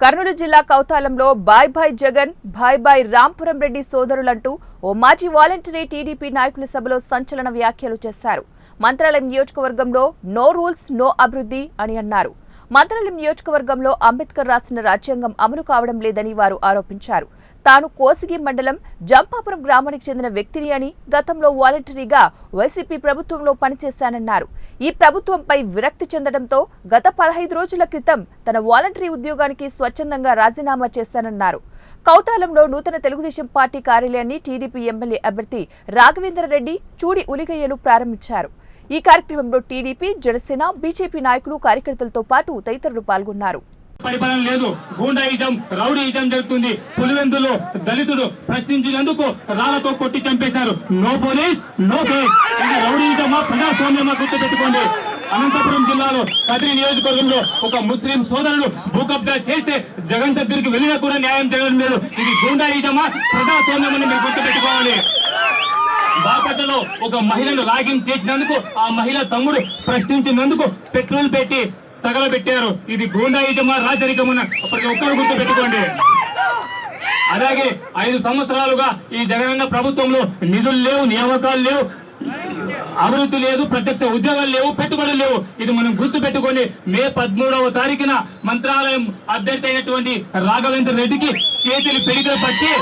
కర్నూలు జిల్లా కౌతాలంలో bye bye Jagan bye bye Rampuram Reddy సోదరులంటూ ఓ మాజీ వాలంటరీ టీడీపీ నాయకుల సభలో సంచలన వ్యాఖ్యలు చేశారు. మంత్రాలయం నియోజకవర్గంలో నో రూల్స్ నో అభివృద్ధి అని అన్నారు. మంత్రాలయం నియోజకవర్గంలో అంబేద్కర్ రాసిన రాజ్యాంగం అమలు కావడం లేదని వారు ఆరోపించారు. తాను కోసిగి మండలం జంపాపురం గ్రామానికి చెందిన వ్యక్తిని అని గతంలో వాలంటరీగా వైసీపీ ప్రభుత్వంలో పనిచేశానన్నారు. ఈ ప్రభుత్వంపై విరక్తి చెందడంతో గత పదహైదు రోజుల క్రితం తన వాలంటరీ ఉద్యోగానికి స్వచ్ఛందంగా రాజీనామా చేశానన్నారు. కౌతాలంలో నూతన తెలుగుదేశం పార్టీ కార్యాలయాన్ని టీడీపీ ఎమ్మెల్యే అభ్యర్థి రాఘవేంద్ర రెడ్డి చూడి ఉలిగయ్యలు ప్రారంభించారు. ఈ కార్యక్రమంలో టీడీపీ జనసేన బీజేపీ నాయకులు కార్యకర్తలతో పాటు తదితరులు పాల్గొన్నారు. పరిపాలన లేదు. గూండాయిజం రౌడీయిజం జరుగుతుంది. పులివెందులో దళితుడు ప్రశ్నించినందుకు రాళ్ళతో కొట్టి చంపేశారు. No police no case. ఇది రౌడీయిజమా ప్రజాస్వామ్యమా గుర్తు పెట్టుకోండి అనంతపురం జిల్లాలో కదిరి నియోజకవర్గంలో ఒక ముస్లిం సోదరుడు భూకబ్జా చేస్తే జగన్ దగ్గరికి వెళ్ళినా కూడా న్యాయం జరగడం లేదు. ఇది గూండాయిజమా ప్రజాస్వామ్యమని మీరు గుర్తు పెట్టుకోవాలి ఒక మహిళను లాగింగ్ చేసినందుకు ఆ మహిళ తమ్ముడు ప్రశ్నించినందుకు పెట్రోల్ పెట్టి తగలబెట్టారు. ఇది గూండాయిజమా రాజరికమన్న ప్రతి ఒక్కరు గుర్తు పెట్టుకోండి అలాగే ఐదు సంవత్సరాలుగా ఈ జగనన్న ప్రభుత్వంలో నిధులు లేవు నియామకాలు లేవు అభివృద్ధి లేదు ప్రత్యక్ష ఉద్యోగాలు లేవు పెట్టుబడులు లేవు. ఇది మనం గుర్తు పెట్టుకొని మే పదమూడవ తారీఖున మంత్రాలయం అభ్యర్థి అయినటువంటి రాఘవేంద్ర రెడ్డికి చేతులు పెడికలు పట్టి